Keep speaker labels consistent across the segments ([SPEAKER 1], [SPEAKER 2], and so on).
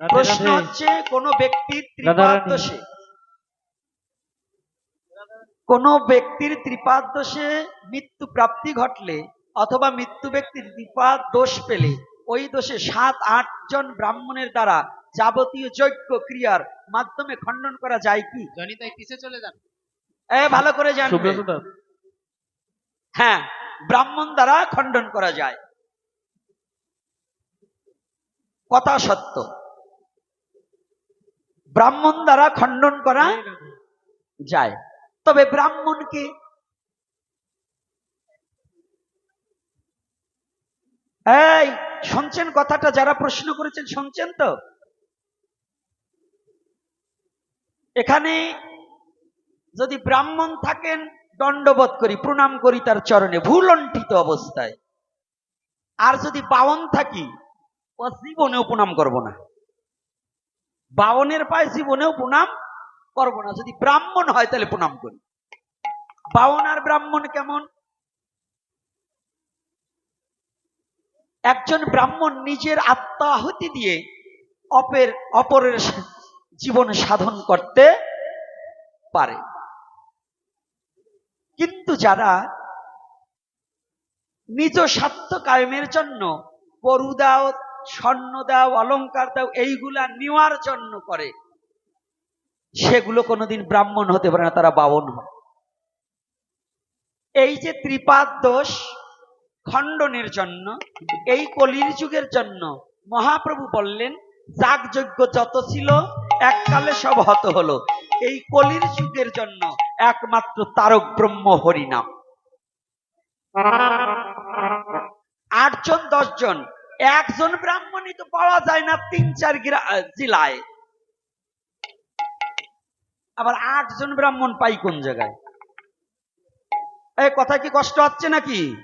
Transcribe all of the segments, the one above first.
[SPEAKER 1] প্রশ্ন। হচ্ছে কোন ব্যক্তির ত্রিপাদ। দোষে কোন ব্যক্তির ত্রিপাদ দোষে মৃত্যু প্রাপ্তি ঘটলে অথবা মৃত্যু ব্যক্তির ত্রিপাদ দোষ পেলে ওই দোষে সাত আট জন ব্রাহ্মণের দ্বারা যাবতীয় যজ্ঞ ক্রিয়ার মাধ্যমে খণ্ডন করা যায় কি?
[SPEAKER 2] জনিতাই পিছে চলে যান।
[SPEAKER 1] এ ভালো করে জানবে। হ্যাঁ ব্রাহ্মণ দ্বারা খণ্ডন করা যায়। কথা সত্য। ব্রাহ্মণ দ্বারা খণ্ডন করা যায়। তবে ব্রাহ্মণকে এই শুনছেন কথাটা? যারা প্রশ্ন করেছেন শুনছেন তো? এখানে যদি ব্রাহ্মণ থাকেন দণ্ডবোধ করি প্রণাম করি তার চরণে ভুলণ্ঠিত অবস্থায়। আর যদি বাওন থাকি জীবনেও প্রণাম করব না। বাওনের পায়ে জীবনেও প্রণাম করব না। যদি ব্রাহ্মণ হয় তাহলে প্রণাম করি। বাওন আর ব্রাহ্মণ কেমন? একজন ব্রাহ্মণ নিজের আত্মাহুতি দিয়ে অপের, অপরের জীবন সাধন করতে পারে। কিন্তু যারা নিজ স্বার্থ কায়েমের জন্য গরু দাও স্বর্ণ দাও, অলংকার দাও, এইগুলা নেওয়ার জন্য করে। সেগুলো কোনোদিন ব্রাহ্মণ হতে পারে না, তারা বাবন হয়। এই যে ত্রিপাদ দোষ খণ্ডনের জন্য, এই কলির যুগের জন্য মহাপ্রভু বললেন যাগযজ্ঞ যত ছিল, এককালে সব হত হলো। এই কলির যুগের জন্য একমাত্র তারক ব্রহ্ম হরিনাম। আটজন, দশজন একজন ব্রাহ্মণই তো পাওয়া যায় না তিন, চার জেলায়। আবার আটজন ব্রাহ্মণ পাই কোন জায়গায়? এই কথা কি কষ্ট হচ্ছে নাকি?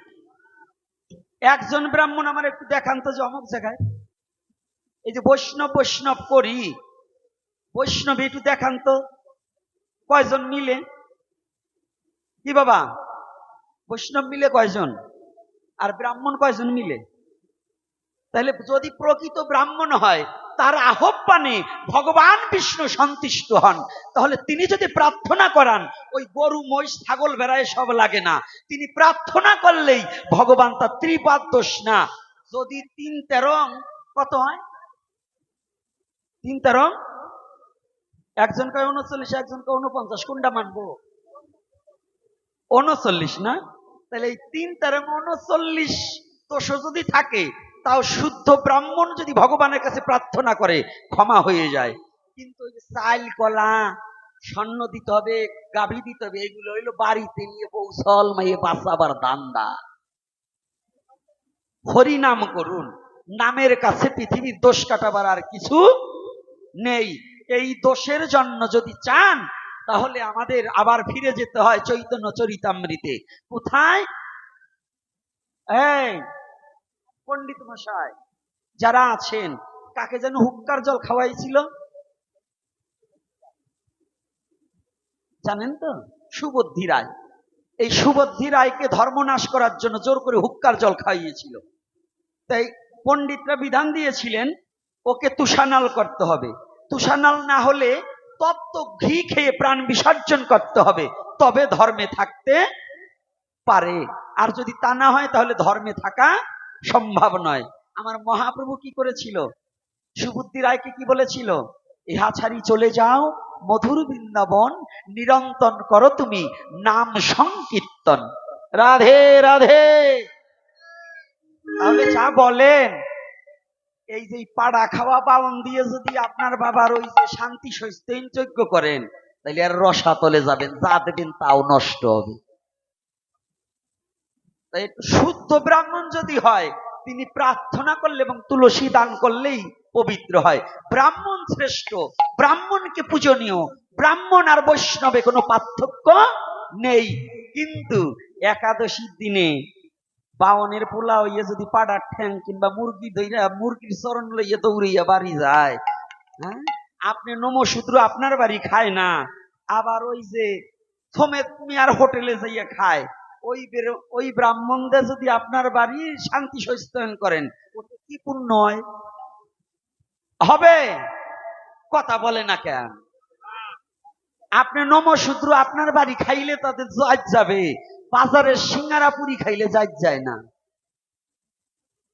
[SPEAKER 1] একজন ব্রাহ্মণ আমার একটু দেখান তো যে অমুক জায়গায়। এই যে বৈষ্ণব বৈষ্ণব করি। বৈষ্ণব একটু দেখান তো। কয়জন মিলে? কি বাবা? বৈষ্ণব মিলে কয়জন? আর ব্রাহ্মণ কয়জন মিলে? তাহলে যদি প্রকৃত ব্রাহ্মণ হয়, তার আহ্বানে ভগবান বিষ্ণু সন্তুষ্ট হন। তাহলে তিনি যদি প্রার্থনা করান, ওই গরু, মহিষ, ছাগল বেড়ায় সব লাগে না। তিনি প্রার্থনা করলেই ভগবান তার ত্রিপাদ দোষ না। যদি তিন তেরং, কত হয়? তিন তেরং? একজন কয় উনচল্লিশ একজন কয় উনপঞ্চাশ কোনটা মানবো? উনচল্লিশ না? তাহলে এই তিন তেরং উনচল্লিশ দোষ যদি থাকে তাও শুদ্ধ ব্রাহ্মণ যদি ভগবানের কাছে প্রার্থনা করে, ক্ষমা হয়ে যায়। কিন্তু ওই যে চাইল কলা, স্বর্ণ দিতে হবে, গাভী দিতে হবে, এগুলো হইল বাড়িতে নিয়ে কৌশল মাইয়ে বাঁচাবার দান্দা হরিনাম করুন, নামের কাছে পৃথিবীর দোষ কাটাবার আর কিছু নেই। এই দোষের জন্য যদি চান, তাহলে আমাদের আবার ফিরে যেতে হয় চৈতন্য চরিতামৃতে। কোথায়? পণ্ডিত মশাই যারা আছেন, কাকে যেন হুক্কার জল খাওয়াইছিল? জানেন তো? সুবুদ্ধি রায়। এই সুবুদ্ধি রায়কে ধর্মনাশ করার জন্য জোর করে হুক্কার জল খাইয়েছিল। তাই পণ্ডিতরা বিধান দিয়েছিলেন, ওকে তুষানাল করতে হবে। তুষানাল না হলে তত্ত্ব ঘি খেয়ে প্রাণ বিসর্জন করতে হবে। তবে ধর্মে থাকতে পারে। আর যদি তা না হয়, তাহলে ধর্মে থাকা সম্ভব নয়। আমার মহাপ্রভু কি করেছিল? সুবুদ্ধি রায়কে কি বলেছিল? ইহা ছাড়ি চলে যাও, মধুর বৃন্দাবন নিরন্তন করো তুমি নাম সংকীর্তন। রাধে রাধে। তাহলে যা বলেন, এই যে পাড়া খাওয়া পালন দিয়ে যদি আপনার বাবার ওই যে শান্তি সৈস্তেন যজ্ঞ করেন, তাহলে আর রসাতলে যাবেন যা দেবেন তাও নষ্ট হবে। তাই শুদ্ধ ব্রাহ্মণ যদি হয়, তিনি প্রার্থনা করলে এবং তুলসী দান করলেই পবিত্র হয়। ব্রাহ্মণ শ্রেষ্ঠ, ব্রাহ্মণকে পূজনীয়, ব্রাহ্মণ আর বৈষ্ণবে কোনো পার্থক্য নেই। কিন্তু একাদশীর দিনে বাওনের পোলা হইয়া যদি পাড়ার ঠ্যাং কিংবা মুরগি ধইরা, মুরগির চরণ লইয়া দৌড়াইয়া বাড়ি যায় হ্যাঁ? আপনি নমসূত্র আপনার বাড়ি খায় না, আবার ওই যে সমেত মিয়ার হোটেলে যাইয়া খায় ওই ওই ব্রাহ্মণদের যদি আপনার বাড়ি শান্তি সস্তায়ন করেন, ওতে কি পুণ্য হবে? কথা বলে না কেন? আপনি নমশূদ্র আপনার বাড়ি খাইলে তাদের জাজ যাবে, বাজারের সিঙ্গারা পুরি খাইলে জাজ যায় না।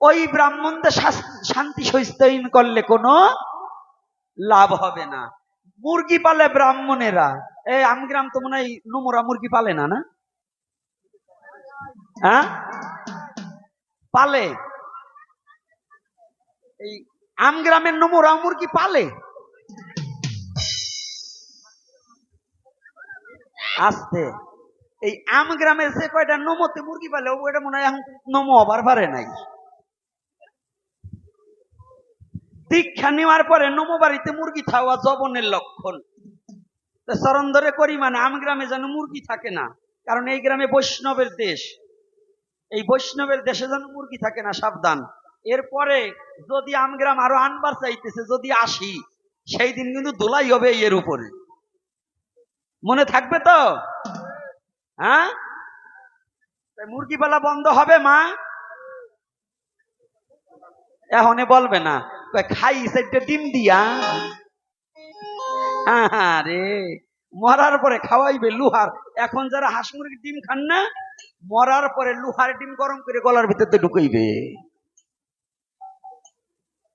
[SPEAKER 1] ওই ব্রাহ্মণদের শান্তি সস্তায়ন করলে কোনো লাভ হবে না। মুরগি পালে ব্রাহ্মণেরা, এই আমগ্রাম তো মনে হয় নোমরা মুরগি পালে না না? হ্যাঁ? পালে। এই আমগ্রামের নোমরা মুরগি পালে? আসতে। এই আম গ্রামের যে কয়টা নমতে মুরগি পালে? ওইটা মনে হয় এখন নমো হবার পারে নাই। দীক্ষা নেওয়ার পরে নমো বাড়িতে মুরগি খাওয়া জবনের লক্ষণ। ধরে করি মানে আম গ্রামে যেন মুরগি থাকে না, কারণ এই গ্রামে বৈষ্ণবের দেশ। এই বৈষ্ণবের দেশে যেন মুরগি থাকে না, সাবধান। এরপরে যদি আমগ্রাম আরও আনবার চাইতেছে, যদি আসি, সেই দিন কিন্তু দোলাই হবে এর উপরে। মনে থাকবে তো? হ্যাঁ? মুরগি পালা বন্ধ হবে, মা? এখনে বলবে না। খাই সেটা ডিম দিয়া। আরে মরার পরে খাওয়াইবে লুহার। এখন যারা হাঁস মুরগির ডিম খান না মরার পরে লুহার ডিম গরম করে গলার ভিতরে ঢুকাইবে।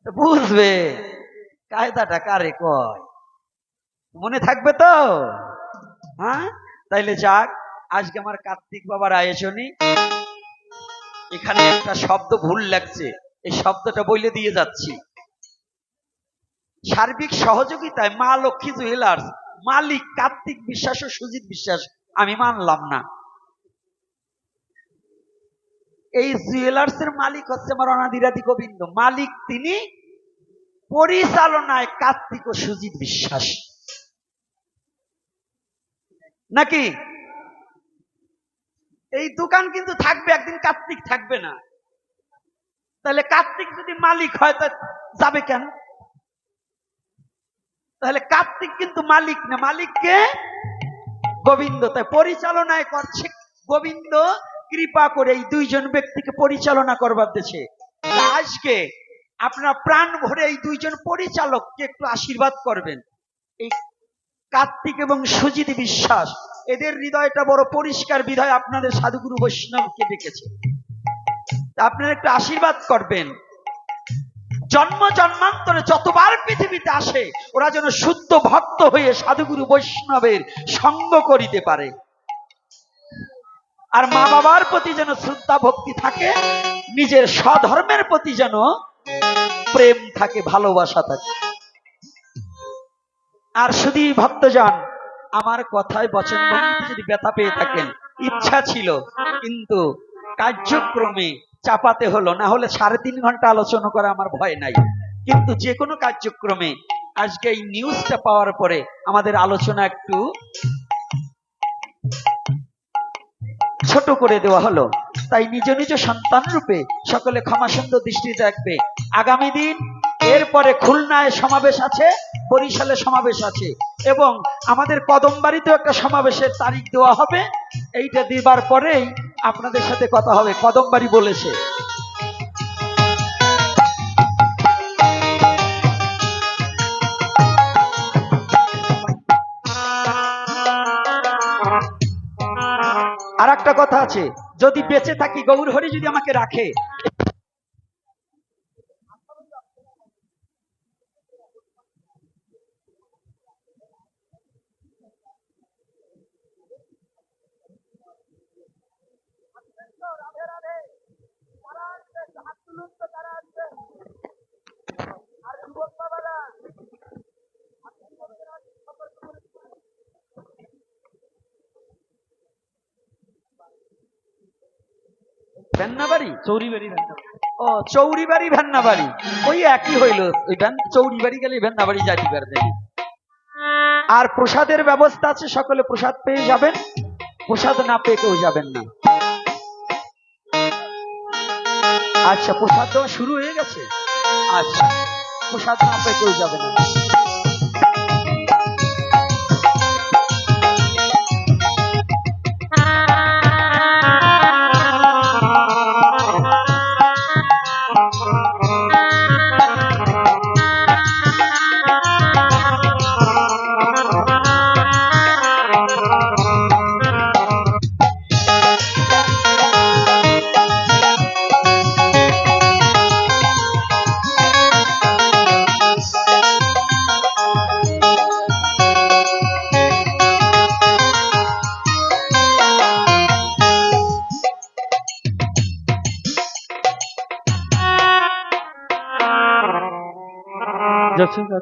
[SPEAKER 1] বুঝবে, কায়দাটা কারে কয়? মনে থাকবে তো? হ্যাঁ? তাইলে যাক, আজকে আমার কার্তিক বাবার আয়োজনে এখানে একটা শব্দ ভুল লাগছে, এই শব্দটা বলে দিয়ে যাচ্ছি। সার্বিক সহযোগিতায় মা লক্ষ্মী জুয়েলার্স, মালিক কার্তিক বিশ্বাস ও সুজিত বিশ্বাস, আমি মানলাম না। এই জুয়েলার্স এর মালিক হচ্ছে আমার অনাদিরাদি গোবিন্দ। মালিক তিনি পরিচালনায় কার্তিক ও সুজিত বিশ্বাস। নাকি? এই দোকান কিন্তু থাকবে, একদিন কার্তিক থাকবে না। তাহলে কার্তিক যদি মালিক হয়, তা যাবে কেন? তাহলে কার্তিক কিন্তু মালিক না, মালিককে গোবিন্দ। তাই পরিচালনায় করছে গোবিন্দ। কৃপা করে এই দুইজন ব্যক্তিকে পরিচালনা করবার দেশে। আজকে আপনারা প্রাণ ভরে এই দুইজন পরিচালককে একটু আশীর্বাদ করবেন। এই কার্তিক এবং সুজিত বিশ্বাস, এদের হৃদয়টা বড় পরিষ্কার বিধায় আপনাদের সাধুগুরু বৈষ্ণবকে তা আপনারা একটু আশীর্বাদ করবেন। জন্ম জন্মান্তরে যতবার পৃথিবীতে আসে, ওরা যেন শুদ্ধ ভক্ত হয়ে সাধুগুরু বৈষ্ণবের সঙ্গ করিতে পারে। আর মা বাবার প্রতি যেন শ্রদ্ধা ভক্তি থাকে, নিজের স্বধর্মের প্রতি যেন প্রেম থাকে, ভালোবাসা থাকে। আর শুধু ভক্তজন, আমার কথায় বচন যদি ব্যথা পেয়ে থাকেন, ইচ্ছা ছিল, কিন্তু কার্যক্রমে চাপাতে হলো, না হলে সাড়ে তিন ঘণ্টা আলোচনা করা আমার ভয় নাই। কিন্তু যে কোনো কার্যক্রমে আজকে এই নিউজটা পাওয়ার পরে আমাদের আলোচনা একটু ছোট করে দেওয়া হলো। তাই নিজ নিজ সন্তান রূপে সকলে ক্ষমা সুন্দর দৃষ্টি দেখবে। আগামী দিন এরপরে খুলনায় সমাবেশ আছে, বরিশালে সমাবেশ আছে এবং আমাদের কদমবাড়িতেও একটা সমাবেশের তারিখ দেওয়া হবে। এইটা দিবার পরেই আপনাদের সাথে কথা হবে। কদমবাড়ি বলেছে। আর একটা কথা আছে যদি বেঁচে থাকি গৌর হরি যদি আমাকে রাখে ভেন্নাবাড়ি
[SPEAKER 3] চৌরিবাড়ি
[SPEAKER 1] ও চৌরিবাড়ি ভেন্নাবাড়ি ওই একই হইল ওই ভ্যান চৌরিবাড়ি গেলে যাইতে পারবেন আর প্রসাদের ব্যবস্থা আছে সকলে প্রসাদ পেয়ে যাবেন। প্রসাদ না পেয়ে কেউ যাবেন না। আচ্ছা প্রসাদ দেওয়া শুরু হয়ে গেছে? আচ্ছা প্রসাদ না পেয়ে কেউ যাবে না।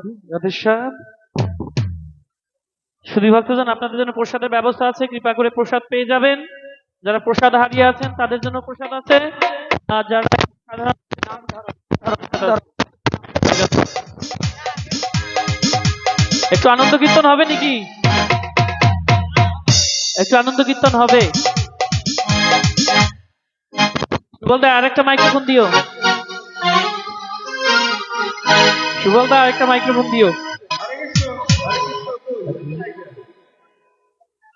[SPEAKER 3] রাধে আপনাদের জন্য প্রসাদের ব্যবস্থা আছে, কৃপা করে প্রসাদ পেয়ে যাবেন। যারা প্রসাদ হারিয়ে আছেন, তাদের জন্য প্রসাদ আছে। আর যারা একটু আনন্দ কীর্তন হবে নাকি? একটু আনন্দ কীর্তন হবে। বলতে আরেকটা মাইক্রোফোন দিও। সুবলদা একটা মাইক্রোফোন দিও।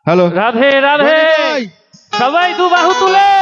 [SPEAKER 2] হ্যালো
[SPEAKER 3] রাধে রাধে। সবাই দু বাহু তুলে।